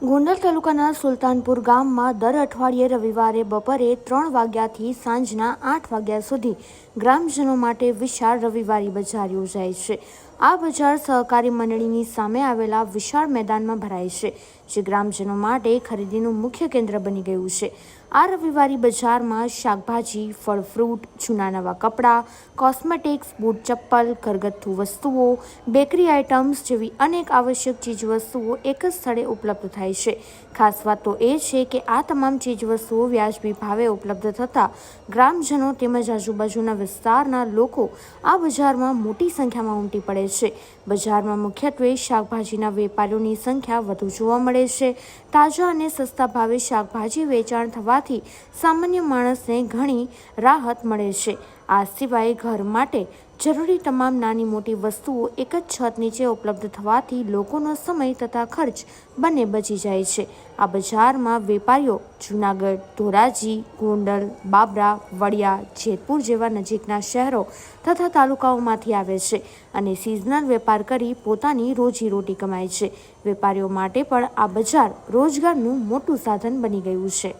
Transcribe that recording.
ગોંડલ તાલુકાના સુલતાનપુર ગામમાં દર અઠવાડિયે રવિવારે બપોરે ત્રણ વાગ્યાથી સાંજના આઠ વાગ્યા સુધી ગ્રામજનો માટે વિશાળ રવિવારી બજાર યોજાય છે. આ બજાર સહકારી મંડળીની સામે આવેલા વિશાળ મેદાનમાં ભરાય છે, જે ગ્રામજનો માટે ખરીદીનું મુખ્ય કેન્દ્ર બની ગયું છે. આ રવિવારી બજારમાં શાકભાજી ફળ ફ્રૂટ જૂના નવા કપડાં, કોસ્મેટિક્સ, બૂટ ચપ્પલ, ઘરગથ્થુ વસ્તુઓ, બેકરી આઇટમ્સ જેવી અનેક આવશ્યક ચીજવસ્તુઓ એક જ સ્થળે ઉપલબ્ધ થાય છે. ખાસ વાત તો એ છે કે આ તમામ ચીજવસ્તુઓ વ્યાજબી ભાવે ઉપલબ્ધ થતાં ગ્રામજનો તેમજ આજુબાજુના વિસ્તારના લોકો આ બજારમાં મોટી સંખ્યામાં ઉમટી પડે છે. બજારમાં મુખ્યત્વે શાકભાજીના વેપારીઓની સંખ્યા વધુ જોવા મળે છે. તાજા અને સસ્તા ભાવે શાકભાજી વેચાણ થવાથી સામાન્ય માણસને ઘણી રાહત મળે છે. આ સિવાય ઘર માટે જરૂરી તમામ નાની મોટી વસ્તુઓ એક જ છત નીચે ઉપલબ્ધ થવાથી લોકોનો સમય તથા ખર્ચ બંને બચી જાય છે. આ બજારમાં વેપારીઓ જૂનાગઢ, ધોરાજી, ગોંડલ, બાબરા, વડિયા, જેતપુર જેવા નજીકના શહેરો તથા તાલુકાઓમાંથી આવે છે અને સિઝનલ વેપાર કરી પોતાની રોજીરોટી કમાય છે. વેપારીઓ માટે પણ આ બજાર રોજગારનું મોટું સાધન બની ગયું છે.